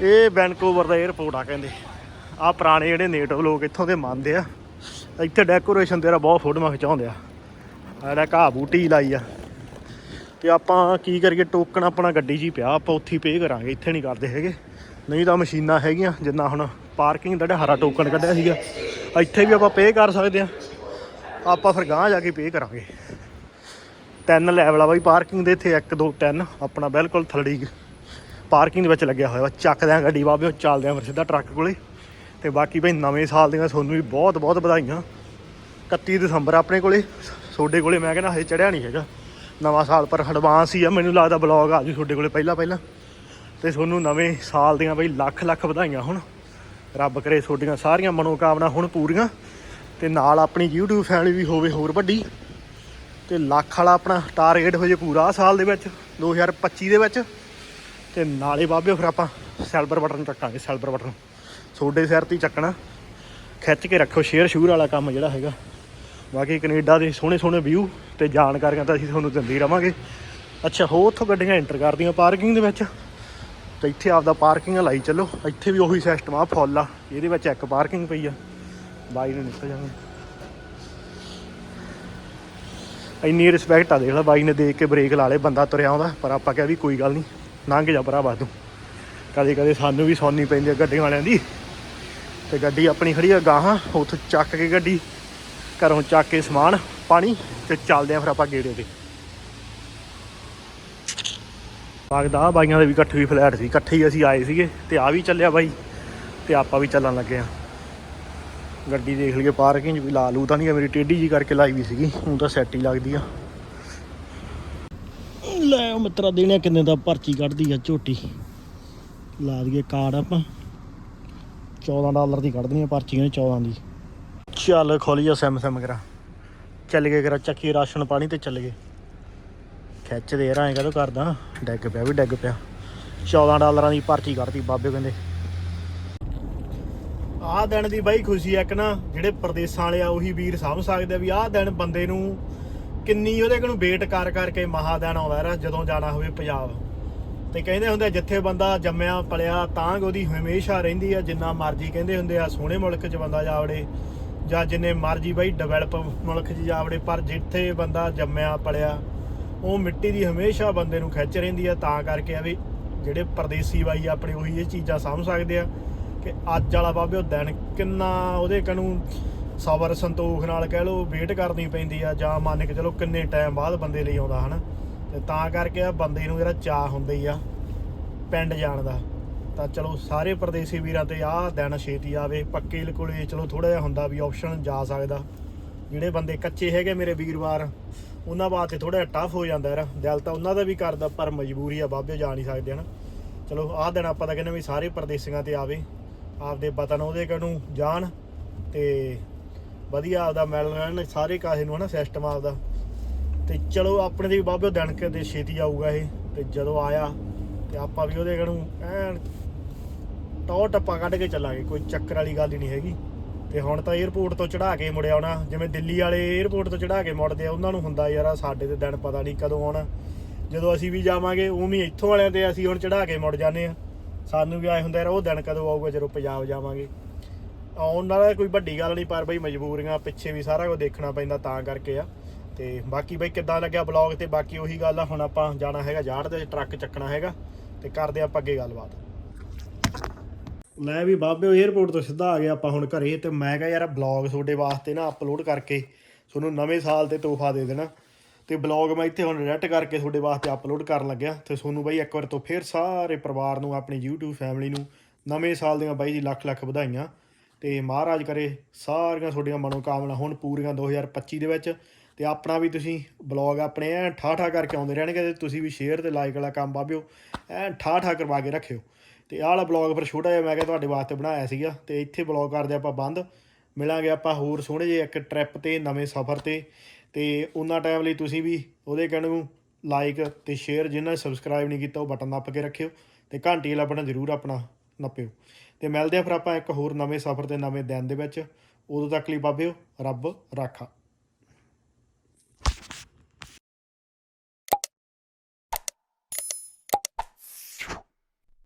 ਇਹ ਵੈਨਕੂਵਰ ਦਾ 에어ਪੋਰਟ ਆ ਕਹਿੰਦੇ। ਆ ਪੁਰਾਣੇ ਜਿਹੜੇ ਨੇਟਿਵ ਲੋਕ ਇੱਥੋਂ ਦੇ ਮੰਨਦੇ ਆ। ਇੱਥੇ ਡੈਕੋਰੇਸ਼ਨ ਤੇਰਾ ਬਹੁਤ ਫੋਟੋਆਂ ਖਿਚਾਉਂਦੇ ਆ। ਆਹ ਜਿਹੜਾ ਘਾਹ ਬੂਟੀ ਲਾਈ ਆ। ਤੇ ਆਪਾਂ ਕੀ ਕਰੀਏ ਟੋਕਨ ਆਪਣਾ ਗੱਡੀ 'ਚ ਹੀ ਪਿਆ, ਆਪਾਂ ਉੱਥੇ ਹੀ ਪੇ ਕਰਾਂਗੇ, ਇੱਥੇ ਨਹੀਂ ਕਰਦੇ ਹੈਗੇ। ਨਹੀਂ ਤਾਂ ਮਸ਼ੀਨਾਂ ਹੈਗੀਆਂ, ਜਿੰਨਾ ਹੁਣ ਪਾਰਕਿੰਗ ਦਾ ਜਿਹੜਾ ਹਰਾ ਟੋਕਨ ਕੱਢਿਆ ਸੀਗਾ, ਇੱਥੇ ਵੀ ਆਪਾਂ ਪੇ ਕਰ ਸਕਦੇ ਆ ਆਪਾਂ ਫਿਰ ਗਾਂਹ ਜਾ ਕੇ ਪੇ ਕਰਾਂਗੇ। ਤਿੰਨ ਲੈਵਲ ਆ ਬਾਈ ਪਾਰਕਿੰਗ ਦੇ ਇੱਥੇ 1 2 3 ਆਪਣਾ ਬਿਲਕੁਲ ਥਲੜੀ ਪਾਰਕਿੰਗ ਦੇ ਵਿੱਚ ਲੱਗਿਆ ਹੋਇਆ ਵਾ। ਚੱਕਦੇ ਆ ਗੱਡੀ ਬਾਬੇ ਉਹ ਚੱਲਦੇ ਆ ਫਿਰ ਸਿੱਧਾ ਟਰੱਕ ਕੋਲੇ। ਤੇ ਬਾਕੀ ਭਾਈ ਨਵੇਂ ਸਾਲ ਦੀਆਂ ਤੁਹਾਨੂੰ ਵੀ ਬਹੁਤ ਬਹੁਤ ਵਧਾਈਆਂ। 31 ਦਸੰਬਰ ਆਪਣੇ ਕੋਲੇ। ਤੁਹਾਡੇ ਕੋਲੇ ਮੈਂ ਕਹਿੰਦਾ ਹਜੇ ਚੜਿਆ ਨਹੀਂ ਹੈਗਾ। ਨਵਾਂ ਸਾਲ ਪਰ ਐਡਵਾਂਸ ਹੀ ਆ, ਮੈਨੂੰ ਲੱਗਦਾ ਬਲੌਗ ਆ ਜੂ ਤੁਹਾਡੇ ਕੋਲੇ ਪਹਿਲਾਂ ਪਹਿਲਾਂ। ਤੇ ਤੁਹਾਨੂੰ ਨਵੇਂ ਸਾਲ ਦੀਆਂ ਬਈ ਲੱਖ ਲੱਖ ਵਧਾਈਆਂ ਹੁਣ। ਰੱਬ ਕਰੇ ਤੁਹਾਡੀਆਂ ਸਾਰੀਆਂ ਮਨੋਕਾਮਨਾ ਹੁਣ ਪੂਰੀਆਂ ਤੇ ਨਾਲ ਆਪਣੀ YouTube ਫੈਮਿਲੀ ਵੀ ਹੋਵੇ ਹੋਰ ਵੱਡੀ। ਤੇ ਲੱਖ ਵਾਲਾ ਆਪਣਾ ਟਾਰਗੇਟ ਹੋ ਜੇ ਪੂਰਾ ਸਾਲ ਦੇ ਵਿੱਚ 2025 ਦੇ ਵਿੱਚ। ਤੇ ਨਾਲੇ ਬਾਬੇ ਫਿਰ ਆਪਾਂ ਸੈਲਬਰ ਬਟਨ ਚੱਕਾਂਗੇ ਸੈਲਬਰ ਬਟਨ ਤੁਹਾਡੇ ਸਿਰ ਤੇ ਚੱਕਣਾ। ਖਿੱਚ ਕੇ ਰੱਖੋ ਸ਼ੇਅਰ ਸ਼ੂਰ ਵਾਲਾ ਕੰਮ ਜਿਹੜਾ ਹੈਗਾ। ਬਾਕੀ ਕੈਨੇਡਾ ਦੇ ਸੋਹਣੇ ਸੋਹਣੇ ਵਿਊ ਤੇ ਜਾਣਕਾਰੀਆਂ ਤਾਂ ਅਸੀਂ ਤੁਹਾਨੂੰ ਦਿੰਦੇ ਹੀ ਰਵਾਂਗੇ। ਅੱਛਾ ਹੋ ਉੱਥੋਂ ਗੱਡੀਆਂ ਐਂਟਰ ਕਰਦੀਆਂ ਪਾਰਕਿੰਗ ਦੇ ਵਿੱਚ। ਤੇ ਇੱਥੇ ਆਪਦਾ ਪਾਰਕਿੰਗ ਲਾਈ ਚੱਲੋ। ਇੱਥੇ ਵੀ ਉਹੀ ਸਿਸਟਮ ਆ ਫੁੱਲ ਆ। ਇਹਦੇ ਵਿੱਚ ਇੱਕ ਪਾਰਕਿੰਗ ਪਈ ਆ। ਬਾਈ ਨੂੰ ਨਿਕਲ ਜਾਂਗੇ ਇੰਨੀ ਰਿਸਪੈਕਟ ਆ, ਦੇਖ ਲੈ ਬਾਈ ਨੇ ਦੇਖ ਕੇ ਬ੍ਰੇਕ ਲਾ ਲੇ ਬੰਦਾ ਤੁਰਿਆ ਆਉਂਦਾ, ਪਰ ਆਪਾਂ ਕਿਹਾ ਵੀ ਕੋਈ ਗੱਲ ਨਹੀਂ, ਲੰਘ ਜਾ ਭਰਾਵਾ ਤੂੰ ਕਦੇ ਕਦੇ ਸਾਨੂੰ ਵੀ ਸੌਣੀ ਪੈਂਦੀ ਆ ਗੱਡੀਆਂ ਵਾਲਿਆਂ ਦੀ। ਤੇ ਗੱਡੀ ਆਪਣੀ ਖੜੀ ਆ, ਗਾਹਾਂ, ਉੱਥੋਂ ਚੱਕ ਕੇ ਗੱਡੀ, ਘਰੋਂ ਚੱਕ ਕੇ ਸਮਾਨ, ਪਾਣੀ, ਤੇ ਚੱਲਦੇ ਆ ਫਿਰ ਆਪਾਂ ਗੇੜੇ ਤੇ। ਲੱਗਦਾ ਆ ਬਾਈਆਂ ਦੇ ਵੀ ਇਕੱਠੇ ਵੀ ਫਲੈਟ ਸੀ। ਇਕੱਠੇ ਹੀ ਅਸੀਂ ਆਏ ਸੀਗੇ ਤੇ ਆ ਵੀ ਚੱਲਿਆ ਬਾਈ ਤੇ ਆਪਾਂ ਵੀ ਚੱਲਣ ਲੱਗੇ ਆ ਗੱਡੀ ਦੇਖ ਲਈਏ, ਪਾਰਕਿੰਗ ਵੀ ਲਾ ਲੂ ਤਾਂ ਨਹੀਂ ਮੇਰੀ ਟੇਢੀ ਜੀ ਕਰਕੇ ਲਾਈ ਵੀ ਸੀਗੀ, ਹੁਣ ਤਾਂ ਸੈਟ ਹੀ ਲੱਗਦੀ ਆ। ਲੈ ਉਹ ਮਿੱਤਰਾ, ਦੇਣੇ ਕਿੰਨੇ ਦਾ? ਪਰਚੀ ਕੱਢਦੀ ਆ ਝੋਟੀ। ਲਾ ਦਈਏ ਕਾਰਡ ਆਪਾਂ। 14 ਡਾਲਰ ਦੀ ਕੱਢ ਦਈਏ ਪਰਚੀ 14 ਦੀ। ਚੱਲ ਖੋਲੀਏ ਸੈਮ ਸਿਮ ਕਰਾ। ਚੱਲ ਗਏ ਕਰਾ ਚੱਕੀ ਰਾਸ਼ਨ ਪਾਣੀ ਤੇ ਚੱਲ ਗਏ। ਖਿੱਚ ਦੇ ਰਾਂ ਕਦੋਂ ਕਰਦਾ? ਡੈਗ ਪਿਆ ਵੀ ਡੈਗ ਪਿਆ। 14 ਡਾਲਰਾਂ ਦੀ ਪਰਚੀ ਕੱਢਤੀ ਬਾਬੇ ਕਹਿੰਦੇ। ਆਹ ਦਿਨ ਦੀ ਬਾਈ ਖੁਸ਼ੀ ਇੱਕ ਨਾ ਜਿਹੜੇ ਪ੍ਰਦੇਸਾਂ ਵਾਲੇ ਆ ਉਹੀ ਵੀਰ ਸਮਝ ਸਕਦੇ ਆ ਵੀ ਆਹ ਦਿਨ ਬੰਦੇ ਨੂੰ ਕਿੰਨੀ ਉਹਦੇ ਕੋਲ ਵੇਟ ਕਰ ਕਰਕੇ ਮਹਾਦਿਨ ਆਉਂਦਾ ਰ ਜਦੋਂ ਜਾਣਾ ਹੋਵੇ ਪੰਜਾਬ। ਤੇ ਕਹਿੰਦੇ ਹੁੰਦੇ ਆ, ਜਿੱਥੇ ਬੰਦਾ ਜੰਮਿਆ ਪਲਿਆ ਤਾਂ ਉਹਦੀ ਹਮੇਸ਼ਾ ਰਹਿੰਦੀ ਆ ਜਿੰਨਾ ਮਰਜ਼ੀ ਕਹਿੰਦੇ ਹੁੰਦੇ ਆ ਸੋਹਣੇ ਮੁਲਕ 'ਚ ਬੰਦਾ ਜਾਵੜੇ ਜਾਂ ਜਿੰਨੇ ਮਰਜ਼ੀ ਬਾਈ ਡਿਵੈਲਪ ਮੁਲਕ 'ਚ ਜਾਵੜੇ ਪਰ ਜਿੱਥੇ ਬੰਦਾ ਜੰਮਿਆ ਪਲਿਆ ਉਹ ਮਿੱਟੀ ਦੀ ਹਮੇਸ਼ਾ ਬੰਦੇ ਨੂੰ ਖਿੱਚ ਰਹਿੰਦੀ ਆ, ਤਾਂ ਕਰਕੇ ਆ ਵੀ ਜਿਹੜੇ ਪਰਦੇਸੀ ਬਾਈ ਆਪਣੇ ਉਹੀ ਇਹ ਚੀਜ਼ਾਂ ਸਮਝ ਸਕਦੇ ਆ ਕਿ ਅੱਜ ਵਾਲਾ ਬਾਬੇ ਉਹ ਦਿਨ ਕਿੰਨਾ ਉਹਦੇ ਕਨੂੰ ਸਬਰ ਸੰਤੋਖ ਨਾਲ ਕਹਿ ਲਓ ਵੇਟ ਕਰਨੀ ਪੈਂਦੀ ਆ ਜਾਂ ਮੰਨ ਕੇ ਚਲੋ ਕਿੰਨੇ ਟਾਈਮ ਬਾਅਦ ਬੰਦੇ ਲਈ ਆਉਂਦਾ ਹਨਾ। ਤੇ ਤਾਂ ਕਰਕੇ ਆ ਬੰਦੇ ਨੂੰ ਜਿਹੜਾ ਚਾਹ ਹੁੰਦਾ ਹੀ ਆ ਪਿੰਡ ਜਾਣ ਦਾ। ਤਾਂ ਚਲੋ ਸਾਰੇ ਪਰਦੇਸੀ ਵੀਰਾਂ ਤੇ ਆਹ ਦਿਨ ਛੇਤੀ ਆਵੇ, ਪੱਕੇ ਕੋਲੇ ਚਲੋ ਥੋੜਾ ਜਿਹਾ ਹੁੰਦਾ ਵੀ ਆਪਸ਼ਨ ਜਾ ਸਕਦਾ। ਜਿਹੜੇ ਬੰਦੇ ਕੱਚੇ ਹੈਗੇ ਮੇਰੇ ਵੀਰਵਾਰ ਉਹਨਾਂ ਵਾਸਤੇ ਥੋੜਾ ਜਿਹਾ ਟਫ ਹੋ ਜਾਂਦਾ ਯਾਰ। ਦਿਲ ਤਾਂ ਉਹਨਾਂ ਦਾ ਵੀ ਕਰਦਾ, ਪਰ ਮਜਬੂਰੀ ਆ, ਬਾਬੇ ਜਾ ਨਹੀਂ ਸਕਦੇ ਹਨ। ਚਲੋ, ਆਹ ਦਿਨ ਆਪਾਂ ਤਾਂ ਕਹਿੰਦੇ ਵੀ ਸਾਰੇ ਪਰਦੇਸੀਆਂ ਤੇ ਆਵੇ। ਆਪਦੇ ਵਤਨ ਉਹਦੇ ਕਨੂੰ ਜਾਣ ਤੇ ਵਧੀਆ ਆਪਦਾ ਮੈਲ ਰਹਿਣ ਸਾਰੇ ਕਾਸੇ ਨੂੰ ਹਨਾ ਸਿਸਟਮ ਆਪਦਾ। ਤੇ ਚਲੋ, ਆਪਣੇ ਦੇ ਵੀ ਬਾਬੇ ਦਿਨ ਕਿਤੇ ਛੇਤੀ ਆਊਗਾ ਇਹ। ਤੇ ਜਦੋਂ ਆਇਆ, ਤੇ ਆਪਾਂ ਵੀ ਉਹਦੇ ਕਨੂੰ ਐਨ ਟੌ ਟੱਪਾ ਕੱਢ ਕੇ ਚੱਲਾਂਗੇ, ਕੋਈ ਚੱਕਰ ਵਾਲੀ ਗੱਲ ਹੀ ਨਹੀਂ ਹੈਗੀ। ਤੇ ਹੁਣ ਤਾਂ 에어ਪੋਰਟ ਤੋਂ ਚੜਾ ਕੇ ਮੁੜਿਆ ਆਉਣਾ ਜਿਵੇਂ ਦਿੱਲੀ ਵਾਲੇ 에어ਪੋਰਟ ਤੋਂ ਚੜਾ ਕੇ ਮੁੜਦੇ ਆ, ਉਹਨਾਂ ਨੂੰ ਹੁੰਦਾ ਯਾਰ ਸਾਡੇ ਤੇ ਦਿਨ ਪਤਾ ਨਹੀਂ ਕਦੋਂ ਆਉਣਾ। ਜਦੋਂ ਅਸੀਂ ਵੀ ਜਾਵਾਂਗੇ, ਉਵੇਂ ਇੱਥੋਂ ਵਾਲਿਆਂ ਤੇ ਅਸੀਂ ਹੁਣ ਚੜਾ ਕੇ ਮੁੜ ਜਾਂਦੇ ਆ। ਸਾਨੂੰ ਵੀ ਆਏ ਹੁੰਦਾ ਯਾਰ, ਉਹ ਦਿਨ ਕਦੋਂ ਆਊਗਾ ਜਦੋਂ ਪੰਜਾਬ ਜਾਵਾਂਗੇ। ਆਉਣ ਨਾਲ ਕੋਈ ਵੱਡੀ ਗੱਲ ਨਹੀਂ, ਪਰ ਬਈ ਮਜਬੂਰੀਆਂ ਪਿੱਛੇ ਵੀ ਸਾਰਾ ਕੁਝ ਦੇਖਣਾ ਪੈਂਦਾ ਤਾਂ ਕਰਕੇ ਆ। ਤੇ ਬਾਕੀ ਬਈ ਕਿੱਦਾਂ ਲੱਗਿਆ ਬਲੌਗ ਤੇ, ਬਾਕੀ ਉਹੀ ਗੱਲ ਆ, ਹੁਣ ਆਪਾਂ ਜਾਣਾ ਹੈਗਾ ਜਾੜ 'ਤੇ ਟਰੱਕ ਚੱਕਣਾ ਹੈਗਾ। ਤੇ ਕਰਦੇ ਆਪਾਂ ਅੱਗੇ ਗੱਲਬਾਤ। ਲੈ ਵੀ ਬਾਬਿਓ 에어ਪੋਰਟ ਤੋਂ ਸਿੱਧਾ ਆ ਗਿਆ ਆਪਾਂ ਹੁਣ ਘਰੇ ਤੇ ਮੈਂ ਕਿਹਾ ਯਾਰ ਬਲੌਗ ਤੁਹਾਡੇ ਵਾਸਤੇ ਨਾ ਅਪਲੋਡ ਕਰਕੇ ਤੁਹਾਨੂੰ ਨਵੇਂ ਸਾਲ ਤੇ ਤੋਹਫਾ ਦੇ ਦੇਣਾ। ਤੇ ਬਲੌਗ ਮੈਂ ਇੱਥੇ ਹੁਣ ਐਡਿਟ ਕਰਕੇ ਤੁਹਾਡੇ ਵਾਸਤੇ ਅਪਲੋਡ ਕਰਨ ਲੱਗਿਆ। ਤੇ ਤੁਹਾਨੂੰ ਬਾਈ ਇੱਕ ਵਾਰ ਤੋਂ ਫੇਰ ਸਾਰੇ ਪਰਿਵਾਰ ਨੂੰ, ਆਪਣੀ YouTube ਫੈਮਿਲੀ ਨੂੰ ਨਵੇਂ ਸਾਲ ਦੀਆਂ ਬਾਈ ਜੀ ਲੱਖ ਲੱਖ ਵਧਾਈਆਂ। ਤੇ ਮਹਾਰਾਜ ਕਰੇ ਸਾਰੀਆਂ ਤੁਹਾਡੀਆਂ ਮਨੋਕਾਮਨਾ ਹੁਣ ਪੂਰੀਆਂ 2025 ਦੇ ਵਿੱਚ। ਤੇ ਆਪਣਾ ਵੀ ਤੁਸੀਂ ਬਲੌਗ ਆਪਣੇ ਐ ਠਾਠਾ ਕਰਕੇ ਆਉਂਦੇ ਰਹਿਣਗੇ ਤੇ ਤੁਸੀਂ ਵੀ ਸ਼ੇਅਰ ਤੇ ਲਾਈਕ ਵਾਲਾ ਕੰਮ ਬਾਬਿਓ ਐ ਠਾਠਾ ਕਰਵਾ ਕੇ ਰੱਖਿਓ। ਤੇ ਆਹ ਵਾਲਾ ਬਲੌਗ ਫਿਰ ਛੋਟਾ ਜਿਹਾ ਮੈਂ ਕਿਹਾ ਤੁਹਾਡੇ ਵਾਸਤੇ ਬਣਾਇਆ ਸੀਗਾ ਤੇ ਇੱਥੇ ਬਲੌਗ ਕਰਦੇ ਆਪਾਂ ਬੰਦ। ਮਿਲਾਂਗੇ ਆਪਾਂ ਹੋਰ ਸੋਹਣੇ ਜਿਹੇ ਇੱਕ ਟ੍ਰਿਪ ਤੇ, ਨਵੇਂ ਸਫ਼ਰ ਤੇ। ਤੇ ਉਹਨਾਂ ਟਾਈਮ ਲਈ ਤੁਸੀਂ ਵੀ ਉਹਦੇ ਕਹਿਣ ਨੂੰ ਲਾਈਕ ਤੇ ਸ਼ੇਅਰ ਜਿਨ੍ਹਾਂ ਨੇ ਸਬਸਕ੍ਰਾਈਬ ਨਹੀਂ ਕੀਤਾ ਉਹ ਬਟਨ ਨੱਪ ਕੇ ਰੱਖਿਓ ਤੇ ਘੰਟੀ ਵਾਲਾ ਬਟਨ ਜ਼ਰੂਰ ਆਪਣਾ ਨੱਪਿਓ। ਤੇ ਮਿਲਦੇ ਆ ਫਿਰ ਆਪਾਂ ਇੱਕ ਹੋਰ ਨਵੇਂ ਸਫ਼ਰ ਤੇ, ਨਵੇਂ ਦਿਨ ਦੇ ਵਿੱਚ। ਉਦੋਂ ਤੱਕ ਲਈ ਬਾਬਿਓ ਰੱਬ ਰਾਖਾ।